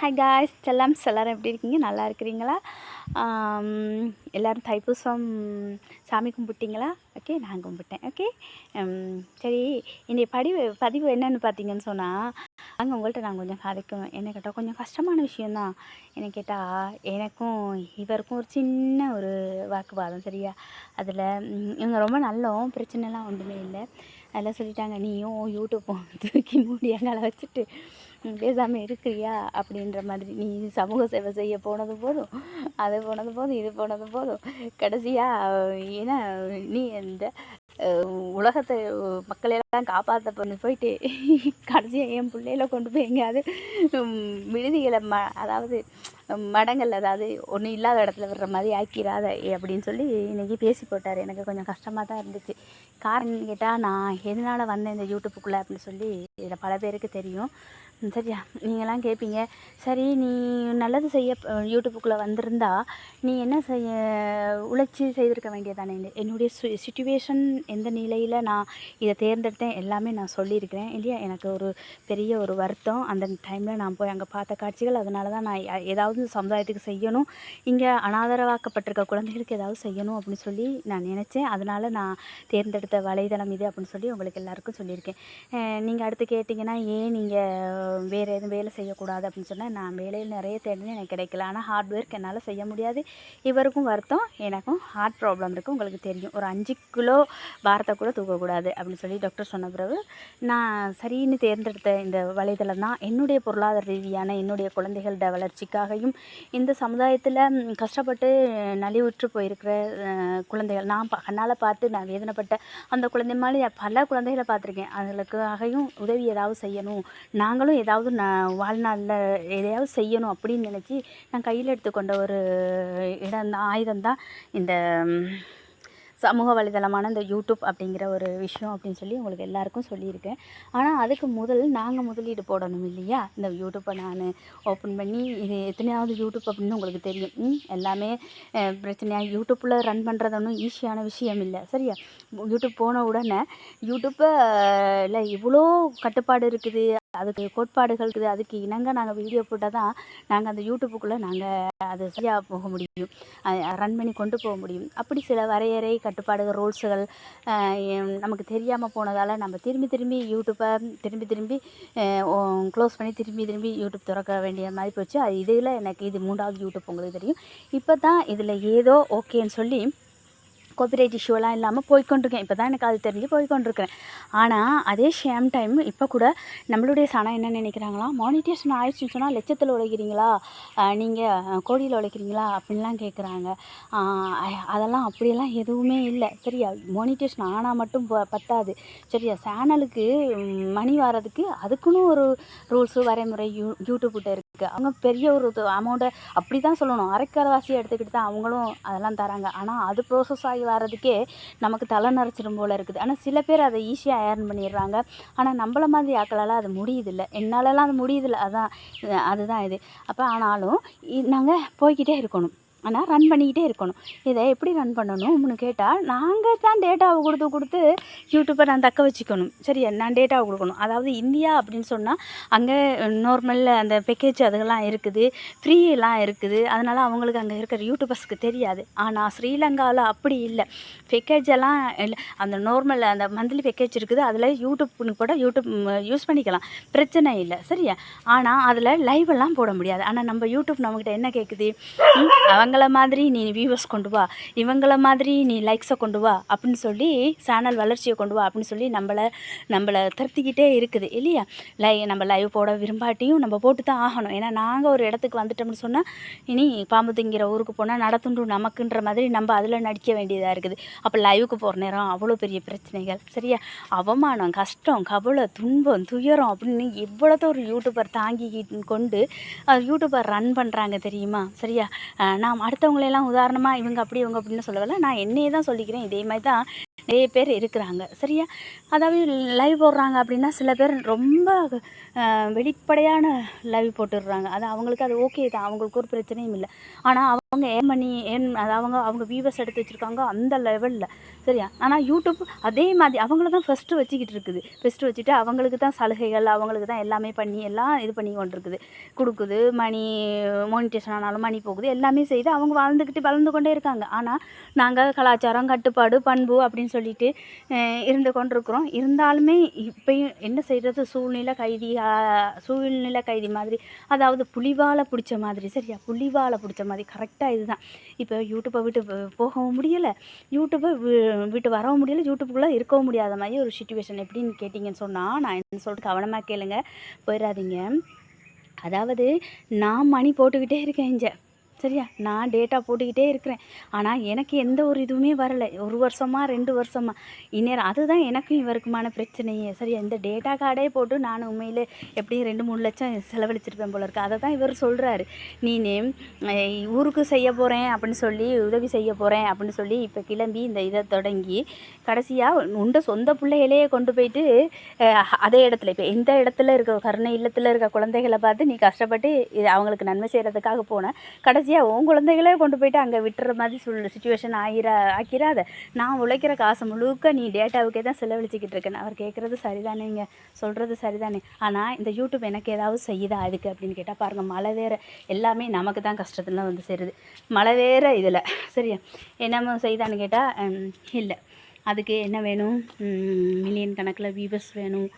Hi guys செல்லம்ஸ் எல்லோரும் எப்படி இருக்கீங்க? நல்லா இருக்கிறீங்களா? எல்லோரும் எல்லாரும் தைப்பூசம் சாமி கும்பிட்டீங்களா? ஓகே நான் கும்பிட்டேன். ஓகே சரி இன்றைய படிவு பதிவு என்னென்னு பார்த்தீங்கன்னு சொன்னால் அங்கே உங்கள்கிட்ட நான் கொஞ்சம் கதைக்குவேன் என்ன கேட்டால் கொஞ்சம் கஷ்டமான விஷயந்தான் என்ன கேட்டால் எனக்கும் இவருக்கும் ஒரு சின்ன ஒரு வாக்குவாதம் சரியா? அதில் இவங்க ரொம்ப நல்லோம் பிரச்சனைலாம் ஒன்றுமே இல்லை. அதெல்லாம் சொல்லிட்டாங்க நீயும் யூடியூப்பும் தூக்கி மூடி எங்களை வச்சுட்டு பேசாமல் இருக்கிறியா? அப்படின்ற மாதிரி நீ சமூக சேவை செய்ய போனது போதும் அது போனது போதும் இது போனது போதும் கடைசியாக ஏன்னா நீ இந்த உலகத்தை மக்களையெல்லாம் காப்பாற்ற பண்ணி போயிட்டு கடைசியாக என் பிள்ளையில கொண்டு போய் எங்கேயாவது விடுதிகளை ம அதாவது மடங்கள் அதாவது ஒன்றும் இல்லாத இடத்துல விடுற மாதிரி ஆக்கிடாத அப்படின்னு சொல்லி இன்றைக்கி பேசி போட்டார். எனக்கு கொஞ்சம் கஷ்டமாக தான் இருந்துச்சு. காரணம் கேட்டால் நான் எதனால் வந்தேன் இந்த யூடியூப்புக்குள்ளே அப்படின்னு சொல்லி இதில் பல பேருக்கு தெரியும். சரியா? நீங்களாம் கேட்பீங்க சரி நீ நல்லது செய்ய யூடியூப்புக்குள்ளே வந்திருந்தா நீ என்ன செய்ய உழைச்சி செய்திருக்க வேண்டியதானே என்னுடைய சு சுச்சுவேஷன் எந்த நிலையில் நான் இதை தேர்ந்தெடுத்தேன் எல்லாமே நான் சொல்லியிருக்கிறேன் இல்லையா? எனக்கு ஒரு பெரிய ஒரு வருத்தம். அந்த டைமில் நான் போய் அங்கே பார்த்த காட்சிகள் அதனால தான் நான் ஏதாவது சமுதாயத்துக்கு செய்யணும். இங்கே அனாதரவாக்கப்பட்டிருக்க குழந்தைகளுக்கு ஏதாவது செய்யணும் அப்படின்னு சொல்லி நான் நினச்சேன். அதனால நான் தேர்ந்தெடுத்த வலைதளம் இது அப்படின்னு சொல்லி உங்களுக்கு எல்லாருக்கும் சொல்லியிருக்கேன். நீங்கள் அடுத்து கேட்டிங்கன்னா ஏன் நீங்கள் வேறு எதுவும் வேலை செய்யக்கூடாது அப்படின்னு சொன்னால் நான் வேலையில் நிறைய தேடினேன் எனக்கு கிடைக்கல. ஆனால் ஹார்ட் ஒர்க் என்னால் செய்ய முடியாது. இவருக்கும் வருத்தம் எனக்கும் ஹார்ட் ப்ராப்ளம் இருக்குது உங்களுக்கு தெரியும். ஒரு அஞ்சு கிலோ பாரத்தை கூட தூக்கக்கூடாது அப்படின்னு சொல்லி டாக்டர் சொன்ன பிறகு நான் சரின்னு தேர்ந்தெடுத்த இந்த வலைதளம் தான் என்னுடைய பொருளாதார ரீதியான என்னுடைய குழந்தைகளோட வளர்ச்சிக்காகவும் இந்த சமுதாயத்தில் கஷ்டப்பட்டு நலிவுற்று போயிருக்கிற குழந்தைகள் நான் கண்ணால் பார்த்து நான் வேதனைப்பட்ட அந்த குழந்தை மாதிரி பல குழந்தைகளை பார்த்துருக்கேன். அதுகளுக்காகவும் உதவி ஏதாவது செய்யணும். நாங்களும் ஏதாவது நான் வாழ்நாளில் எதையாவது செய்யணும் அப்படின்னு நினச்சி நான் கையில் எடுத்துக்கொண்ட ஒரு இடம் தான் ஆயுதம் தான் இந்த சமூக வலைதளமான இந்த யூடியூப் அப்படிங்கிற ஒரு விஷயம் அப்படின்னு சொல்லி உங்களுக்கு எல்லாருக்கும் சொல்லியிருக்கேன். ஆனால் அதுக்கு முதல் நாங்கள் முதலீடு போடணும் இல்லையா? இந்த யூடியூப்பை நான் ஓப்பன் பண்ணி இது எத்தனையாவது யூடியூப் அப்படின்னு உங்களுக்கு தெரியும். எல்லாமே பிரச்சனையாக யூடியூப்பில் ரன் பண்ணுறது ஒன்றும் ஈஸியான விஷயம் இல்லை. சரியா? யூடியூப் போன உடனே யூடியூப்பில் இவ்வளோ கட்டுப்பாடு இருக்குது அதுக்கு கோட்பாடுகள் இருக்குது. அதுக்கு இணங்க நாங்கள் வீடியோ போட்டால் தான் நாங்கள் அந்த யூடியூப்புக்குள்ளே நாங்கள் அது சரியாக போக முடியும். ரன் பண்ணி கொண்டு போக முடியும். அப்படி சில வரையறை கட்டுப்பாடுகள் ரூல்ஸுகள் நமக்கு தெரியாமல் போனதால் நம்ம திரும்பி திரும்பி யூடியூப்பை திரும்பி திரும்பி க்ளோஸ் பண்ணி திரும்பி திரும்பி யூடியூப் திறக்க வேண்டிய மாதிரி போச்சு. அது இதில் எனக்கு இது மூன்றாவது யூடியூப் உங்களுக்கு தெரியும். இப்போ தான் இதில் ஏதோ ஓகேன்னு சொல்லி காப்பிரைட் இஷ்யூலாம் இல்லாமல் போய்கொண்டிருக்கேன் இப்போ தான் எனக்கு அது தெரிஞ்சு போய்க்கொண்டிருக்கிறேன் ஆனால் அதே சேம் டைம் இப்போ கூட நம்மளுடைய சனம் என்ன நினைக்கிறாங்களா மானிட்டேஷன் ஆயிடுச்சுன்னு சொன்னால் லட்சத்தில் உழைக்கிறீங்களா நீங்கள் கோடியில் உழைக்கிறீங்களா அப்படின்லாம் கேட்குறாங்க அதெல்லாம் அப்படியெல்லாம் எதுவுமே இல்லை சரியா மானிட்டேஷன் ஆனால் மட்டும் ப- பத்தாது சரியா சேனலுக்கு மணி வர்றதுக்கு அதுக்குன்னு ஒரு ரூல்ஸு வரைமுறை யூ யூடியூப்கிட்ட இருக்குது அவங்க பெரிய ஒரு அமௌண்ட்டை அப்படி தான் சொல்லணும். அரைக்கரவாசி எடுத்துக்கிட்டு தான் அவங்களும் அதெல்லாம் தராங்க. ஆனால் அது ப்ரோசஸ் ஆகி வர்றதுக்கே நமக்கு தலை நரைச்சிடும் போல் இருக்குது. ஆனால் சில பேர் அதை ஈஸியாக ஏர்ன் பண்ணிடுறாங்க. ஆனால் நம்மள மாதிரி ஆக்களால் அது முடியுதில்ல. என்னாலலாம் அது முடியுதில்ல. அதான் அதுதான் இது. அப்போ ஆனாலும் நாங்கள் போய்கிட்டே இருக்கணும். ஆனால் ரன் பண்ணிக்கிட்டே இருக்கணும். இதை எப்படி ரன் பண்ணணும்னு கேட்டால் நாங்கள் தான் டேட்டாவை கொடுத்து கொடுத்து யூடியூப்பை நான் தக்க வச்சுக்கணும். சரியா? நான் டேட்டாவை கொடுக்கணும். அதாவது இந்தியா அப்படின்னு சொன்னால் அங்கே நார்மலில் அந்த பேக்கேஜ் அதுகெல்லாம் இருக்குது. ஃப்ரீலாம் இருக்குது. அதனால் அவங்களுக்கு அங்கே இருக்கிற யூடியூபர்ஸ்க்கு தெரியாது. ஆனால் ஸ்ரீலங்காவில் அப்படி இல்லை. பேக்கேஜ் எல்லாம் இல்லை. அந்த நார்மல் அந்த மந்த்லி பேக்கேஜ் இருக்குது. அதில் யூடியூப்னு கூட யூடியூப் யூஸ் பண்ணிக்கலாம். பிரச்சனை இல்லை. சரியா? ஆனால் அதில் லைவ் எல்லாம் போட முடியாது. ஆனால் நம்ம யூடியூப் நம்மக்கிட்ட என்ன கேட்குது அவங்க அவங்கள மாதிரி நீ வியூவர்ஸ் கொண்டு வா இவங்கள மாதிரி நீ லைக்ஸை கொண்டு வா அப்படின்னு சொல்லி சேனல் வளர்ச்சியை கொண்டு வா அப்படின்னு சொல்லி நம்மளை நம்மளை திருத்திக்கிட்டே இருக்குது இல்லையா? லை நம்ம லைவ் போட விரும்பாட்டியும் நம்ம போட்டு தான் ஆகணும். ஏன்னா நாங்கள் ஒரு இடத்துக்கு வந்துட்டோம்னு சொன்னால் இனி பாம்புதுங்கிற ஊருக்கு போனால் நடத்துண்டு நமக்குன்ற மாதிரி நம்ம அதில் நடிக்க வேண்டியதாக இருக்குது. அப்போ லைவுக்கு போகிற நேரம் அவ்வளோ பெரிய பிரச்சனைகள் சரியா? அவமானம் கஷ்டம் கவலை துன்பம் துயரம் அப்படின்னு எவ்வளோ ஒரு யூடியூபர் தாங்கி கொண்டு யூடியூபர் ரன் பண்ணுறாங்க தெரியுமா? சரியா? நான் நாம் அடுத்தவங்களையெல்லாம் உதாரணமாக இவங்க அப்படி இவங்க அப்படின்னு சொல்லவில்ல. நான் என்னையே தான் சொல்லிக்கிறேன். இதே மாதிரி தான் நிறைய பேர் இருக்கிறாங்க. சரியா? அதாவது லைவ் போடுறாங்க அப்படின்னா சில பேர் ரொம்ப வெளிப்படையான லைவ் போட்டுடுறாங்க. அது அவங்களுக்கு அது ஓகே தான். அவங்களுக்கு ஒரு பிரச்சனையும் இல்லை. ஆனால் அவங்க ஏன் பண்ணி ஏன் அது அவங்க அவங்க வியூவர்ஸ் எடுத்து வச்சுருக்காங்க அந்த லெவலில் சரியா? ஆனால் யூடியூப் அதே மாதிரி அவங்கள தான் ஃபஸ்ட்டு வச்சுக்கிட்டு இருக்குது. ஃபஸ்ட்டு வச்சுட்டு அவங்களுக்கு தான் சலுகைகள் அவங்களுக்கு தான் எல்லாமே பண்ணி எல்லாம் இது பண்ணி கொண்டிருக்குது. கொடுக்குது மணி மோனிட்டேஷன் ஆனாலும் மணி போகுது எல்லாமே செய்து அவங்க வாழ்ந்துக்கிட்டு வளர்ந்து கொண்டே இருக்காங்க. ஆனால் நாங்கள் கலாச்சாரம் கட்டுப்பாடு பண்பு அப்படின்னு சொல்லிட்டு இருந்து கொண்டிருக்கிறோம். இருந்தாலுமே இப்பயும் என்ன செய்கிறது சூழ்நிலை கைதி சூழ்நிலை கைதி மாதிரி அதாவது புலிவாலை பிடிச்ச மாதிரி சரியா? புலிவாலை பிடிச்ச மாதிரி கரெக்ட் கரெக்டாக இதுதான். இப்போ யூடியூப்பை விட்டு போகவும் முடியலை. யூடியூப்பை விட்டு வரவும் முடியலை. யூடியூப்புக்குள்ளே இருக்கவும் முடியாத மாதிரி ஒரு சுச்சுவேஷன் எப்படின்னு கேட்டிங்கன்னு சொன்னால் நான் என்ன சொல்லிட்டு கவனமாக கேளுங்க. போயிடாதீங்க. அதாவது நான் மணி போட்டுக்கிட்டே இருக்கேன் இங்கே. சரியா? நான் டேட்டா போட்டுக்கிட்டே இருக்கிறேன். ஆனால் எனக்கு எந்த ஒரு இதுவுமே வரலை. ஒரு வருஷமா ரெண்டு வருஷமா. இந்நேரம் அதுதான் எனக்கும் இவருக்குமான பிரச்சனையே. சரியா? இந்த டேட்டா கார்டே போட்டு நான் உண்மையில் எப்படியும் ரெண்டு மூணு லட்சம் செலவழிச்சிருப்பேன் போல இருக்கு. அதை தான் இவர் சொல்கிறாரு நீனே ஊருக்கு செய்ய போகிறேன் அப்படின்னு சொல்லி உதவி செய்ய போகிறேன் அப்படின்னு சொல்லி இப்போ கிளம்பி இந்த இதை தொடங்கி கடைசியாக உண்ட சொந்த பிள்ளைகளையே கொண்டு போயிட்டு அதே இடத்துல. இப்போ எந்த இடத்துல இருக்க கருணை இல்லத்தில் இருக்க குழந்தைகளை பார்த்து நீ கஷ்டப்பட்டு இது அவங்களுக்கு நன்மை செய்கிறதுக்காக போன கடைசியாக உன் குழந்தைகளே கொண்டு போயிட்டு அங்கே விட்டுற மாதிரி சொல் சுச்சுவேஷன் ஆகிற ஆக்கிறாத நான் உழைக்கிற காசு முழுக்க நீ டேட்டாவுக்கே தான் செலவழிச்சிக்கிட்டு இருக்கேன் அவர் கேட்குறது சரிதானேங்க. சொல்கிறது சரிதானே. ஆனால் இந்த யூடியூப் எனக்கு ஏதாவது செய்யுதா அதுக்கு அப்படின்னு கேட்டால் பாருங்கள் மழை வேற. எல்லாமே நமக்கு தான் கஷ்டத்தில் வந்து சேருது. மழை வேற இதில். சரியா? என்னமோ செய்தான்னு கேட்டால் இல்லை. அதுக்கு என்ன வேணும்? மில்லியன் கணக்கில் வியூவர்ஸ் வேணும்.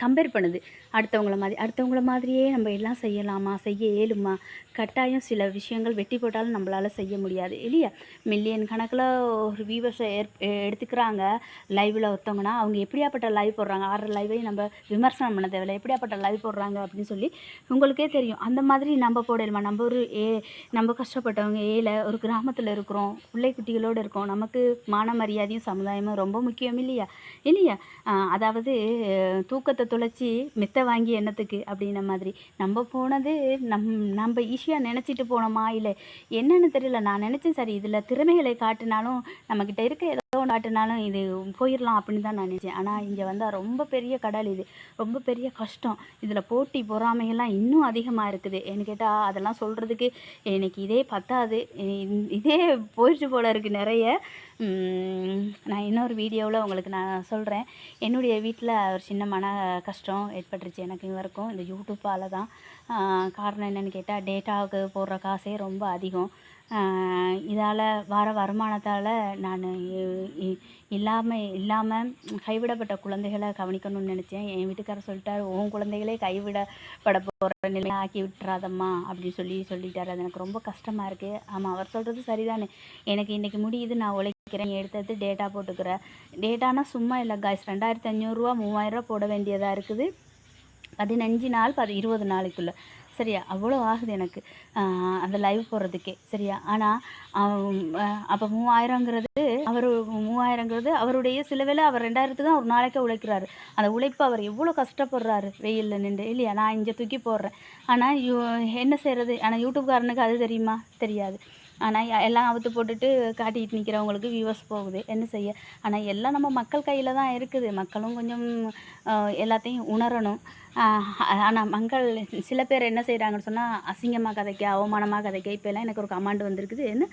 கம்பேர் பண்ணுது. அடுத்தவங்கள மாதிரி அடுத்தவங்கள மாதிரியே நம்ம எல்லாம் செய்யலாமா? செய்ய ஏழுமா கட்டாயம் சில விஷயங்கள் வெட்டி போட்டாலும் நம்மளால் செய்ய முடியாது இல்லையா? மில்லியன் கணக்கில் ஒரு வியூவர்ஸை எடுத்துக்கிறாங்க. லைவில் ஒருத்தவங்கன்னா அவங்க எப்படியாப்பட்ட லைவ் போடுறாங்க? ஆறு லைவையும் நம்ம விமர்சனம் பண்ண தேவையில்ல. எப்படியாப்பட்ட லைவ் போடுறாங்க அப்படின்னு சொல்லி உங்களுக்கே தெரியும். அந்த மாதிரி நம்ம போடலாமா நம்ம ஒரு ஏ நம்ம கஷ்டப்பட்டவங்க ஏழை ஒரு கிராமத்தில் இருக்கிறோம் பிள்ளை குட்டிகளோடு இருக்கோம் நமக்கு மான மரியாதையும் சமுதாயமும் ரொம்ப முக்கியம் இல்லையா? இல்லையா? அதாவது தூக்கத்தை தொலைச்சி மித்த வாங்கி எண்ணத்துக்கு அப்படின்ன மாதிரி. நம்ம போனது நம் நம்ம விஷயம் நினச்சிட்டு போனோமா? இல்லை என்னன்னு தெரியல. நான் நினச்சேன் சரி இதில் திறமைகளை காட்டினாலும் நம்மக்கிட்ட இருக்க எவ்வளோ நாட்டுனாலும் இது போயிடலாம் அப்படின்னு தான் நான் நினச்சேன். ஆனால் இங்கே வந்தால் ரொம்ப பெரிய கடல் இது. ரொம்ப பெரிய கஷ்டம். இதில் போட்டி பொறாமையெல்லாம் இன்னும் அதிகமாக இருக்குது. ஏன்னு கேட்டால் அதெல்லாம் சொல்கிறதுக்கு எனக்கு இதே பத்தாது. இதே போயிடுச்சு போல இருக்குது நிறைய. நான் இன்னொரு வீடியோவில் உங்களுக்கு நான் சொல்கிறேன் என்னுடைய வீட்டில் ஒரு சின்ன மன கஷ்டம் ஏற்பட்டுருச்சு. எனக்கு இவருக்கும் இந்த யூடியூப்பால் தான். காரணம் என்னன்னு கேட்டால் டேட்டாவுக்கு போடுற காசே ரொம்ப அதிகம். இதால் வர வருமானத்தால் நான் இல்லாமல் இல்லாமல் கைவிடப்பட்ட குழந்தைகளை கவனிக்கணும்னு நினச்சேன். என் வீட்டுக்காரர் சொல்லிட்டார் உன் குழந்தைகளே கைவிடப்பட போகிற நிலையை ஆக்கி விட்டுறாதம்மா அப்படின்னு சொல்லி சொல்லிட்டார். அது எனக்கு ரொம்ப கஷ்டமாக இருக்குது ஆமாம் அவர் சொல்கிறது சரிதானே. எனக்கு இன்றைக்கி முடியுது நான் உழைக்கிறேன் எடுத்தது டேட்டா போட்டுக்கிறேன் டேட்டானா சும்மா இல்லை காய்ஸ் ரெண்டாயிரத்தி அஞ்சூறுரூவா மூவாயிரரூவா போட வேண்டியதாக இருக்குது. பதினஞ்சு நாள் பதி இருபது நாளைக்குள்ளே. சரியா? அவ்வளோ ஆகுது எனக்கு. அந்த லைவ் போடுறதுக்கே. சரியா? ஆனால் அப்போ மூவாயிரங்கிறது அவர் மூவாயிரங்கிறது அவருடைய சில வேலை அவர் ரெண்டாயிரத்துக்கு தான் ஒரு நாளைக்கே உழைக்கிறாரு. அந்த உழைப்பு அவர் எவ்வளோ கஷ்டப்படுறாரு. வெயிலில் நின்று. இல்லையா? நான் இங்கே தூக்கி போடுறேன். ஆனால் யூ என்ன செய்கிறது ஆனால் யூடியூப்காரனுக்கு அது தெரியுமா? தெரியாது. ஆனால் எல்லாம் அவுத்து போட்டுட்டு காட்டிக்கிட்டு நிற்கிறவங்களுக்கு வியூவர்ஸ் போகுது. என்ன செய்ய? ஆனால் எல்லாம் நம்ம மக்கள் கையில் தான் இருக்குது. மக்களும் கொஞ்சம் எல்லாத்தையும் உணரணும். ஆனால் மக்கள் சில பேர் என்ன செய்கிறாங்கன்னு சொன்னால் அசிங்கமாக கதைக்க அவமானமாக கதைக்க. இப்போ எல்லாம் எனக்கு ஒரு கமாண்டு வந்திருக்குது. என்ன?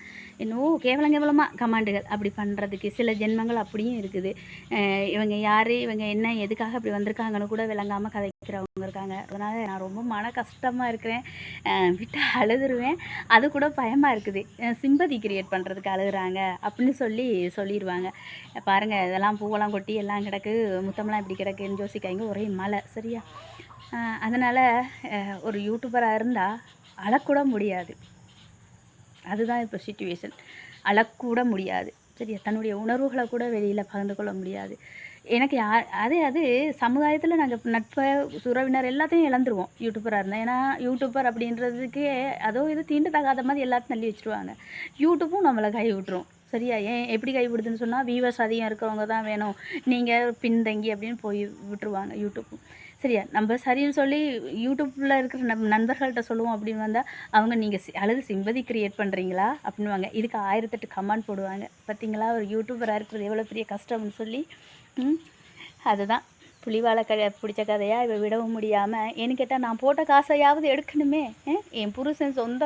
இன்னும் கேவலம் கேவலமாக கமாண்டுகள் அப்படி பண்ணுறதுக்கு சில ஜென்மங்கள் அப்படியும் இருக்குது. இவங்க யார்? இவங்க என்ன? எதுக்காக அப்படி வந்திருக்காங்கன்னு கூட விளங்காமல் கதைக்கிறவங்க இருக்காங்க. அதனால் நான் ரொம்ப மன கஷ்டமாக இருக்கிறேன். விட்டு அழுதுருவேன். அது கூட பயமாக இருக்குது. சிம்பதி கிரியேட் பண்ணுறதுக்கு அழுகுறாங்க அப்படின்னு சொல்லி சொல்லிடுவாங்க பாருங்கள் இதெல்லாம் பூவெல்லாம் கொட்டி எல்லாம் கிடக்கு முத்தமெல்லாம் இப்படி கிடக்குன்னு யோசிக்காங்க ஒரே மழை சரியா? அதனால் ஒரு யூடியூபராக இருந்தால் அழக்கூட முடியாது. அதுதான் இப்போ சுச்சுவேஷன் அழக்கூட முடியாது. சரியா? தன்னுடைய உணர்வுகளை கூட வெளியில் பகிர்ந்து கொள்ள முடியாது. எனக்கு யார் அதே அது சமுதாயத்தில் நாங்கள் நட்பை உறவினர் எல்லாத்தையும் இழந்துருவோம் யூடியூபராக இருந்தால் ஏன்னா யூடியூபர் அப்படின்றதுக்கே அதோ இது தீண்டு தகாத மாதிரி எல்லாத்தையும் தள்ளி வச்சுருவாங்க. யூடியூப்பும் நம்மளை கை விட்டுரும் சரியா ஏன் எப்படி கைவிடுதுன்னு சொன்னால் வியூவர்ஸ் அதிகம் இருக்கிறவங்க தான் வேணும். நீங்கள் பின்தங்கி அப்படின்னு போய் விட்டுருவாங்க யூடியூப்பும் சரியா நம்ம சரின்னு சொல்லி யூடியூப்பில் இருக்கிற நம் நண்பர்கள்ட்ட சொல்லுவோம் அப்படின்னு வந்தால் அவங்க நீங்கள் அழுது சிம்பதி கிரியேட் பண்ணுறீங்களா அப்படின்வாங்க இதுக்கு ஆயிரத்தெட்டு கமெண்ட் போடுவாங்க. பார்த்தீங்களா ஒரு யூடியூபராக இருக்கிறது எவ்வளோ பெரிய கஷ்டம்னு சொல்லி. அதுதான். புலிவாலை க பிடிச்ச கதையாக இவ விடவும் முடியாமல் ஏன்னு கேட்டால் நான் போட்ட காசையாவது எடுக்கணுமே என் புருஷன் சொந்த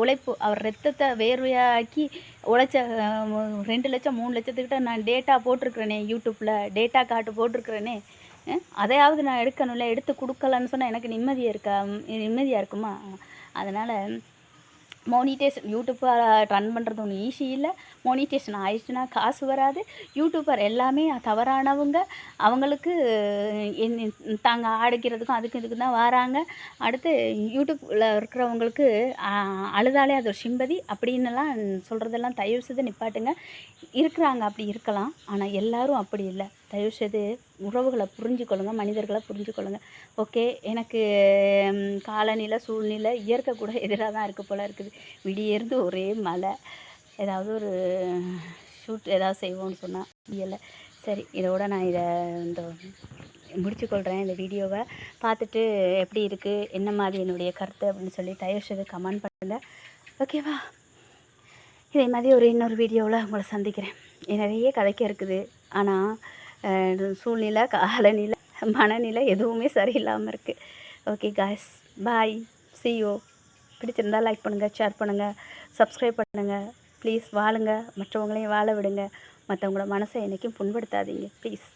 உழைப்பு அவர் ரத்தத்தை வேர்வையாக்கி உழைச்ச ரெண்டு லட்சம் மூணு லட்சத்துக்கிட்ட நான் டேட்டா போட்டிருக்கிறேனே யூடியூப்பில் டேட்டா காட்டு போட்டிருக்கிறேனே அதையாவது நான் எடுக்கணும்ல எடுத்து கொடுக்கலன்னு சொன்னால் எனக்கு நிம்மதியாக இருக்கா? நிம்மதியாக இருக்குமா? அதனால் மோனிட்டேஷன் யூடியூப்பர் ரன் பண்ணுறது ஒன்றும் ஈஸி இல்லை. மோனிட்டேஷன் ஆயிடுச்சுன்னா காசு வராது. யூடியூப்பர் எல்லாமே தவறானவங்க. அவங்களுக்கு என் தாங்க ஆடிக்கிறதுக்கும் அதுக்கும் இதுக்கு தான் வராங்க. அடுத்து யூடியூப்பில் இருக்கிறவங்களுக்கு அழுதாலே அது ஒரு சிம்பதி அப்படின்னுலாம் சொல்கிறதெல்லாம் தயவு செய்து நிப்பாட்டுங்க. இருக்கிறாங்க அப்படி இருக்கலாம். ஆனால் எல்லோரும் அப்படி இல்லை. தயவு செய்து உறவுகளை புரிஞ்சுக்கொள்ளுங்க மனிதர்களை புரிஞ்சுக்கொள்ளுங்க. ஓகே எனக்கு காலநிலை சூழ்நிலை இயற்கை கூட எதிராக தான் இருக்குது போல் இருக்குது. விடியேருந்து ஒரே மழை. ஏதாவது ஒரு ஷூட் ஏதாவது செய்வோம்னு சொன்னால் முடியலை. சரி இதோட நான் இதை இந்த முடிச்சுக்கொள்கிறேன் இந்த வீடியோவை. பார்த்துட்டு எப்படி இருக்குது என்ன மாதிரி என்னுடைய கருத்து அப்படின்னு சொல்லி தயவு செய்து கமெண்ட் பண்ணுங்கள் ஓகேவா? இதே மாதிரி ஒரு இன்னொரு வீடியோவில் உங்களை சந்திக்கிறேன். நிறைய கதைக்க இருக்குது. ஆனால் சூழ்நிலை காலநிலை மனநிலை எதுவுமே சரியில்லாமல் இருக்குது ஓகே காய்ஸ் பாய் சியோ பிடிச்சிருந்தா லைக் பண்ணுங்கள் ஷேர் பண்ணுங்கள் சப்ஸ்கிரைப் பண்ணுங்கள் ப்ளீஸ் வாழுங்க. மற்றவங்களையும் வாழ விடுங்க. மற்றவங்கள மனசை என்றைக்கும் புண்படுத்தாதீங்க. ப்ளீஸ்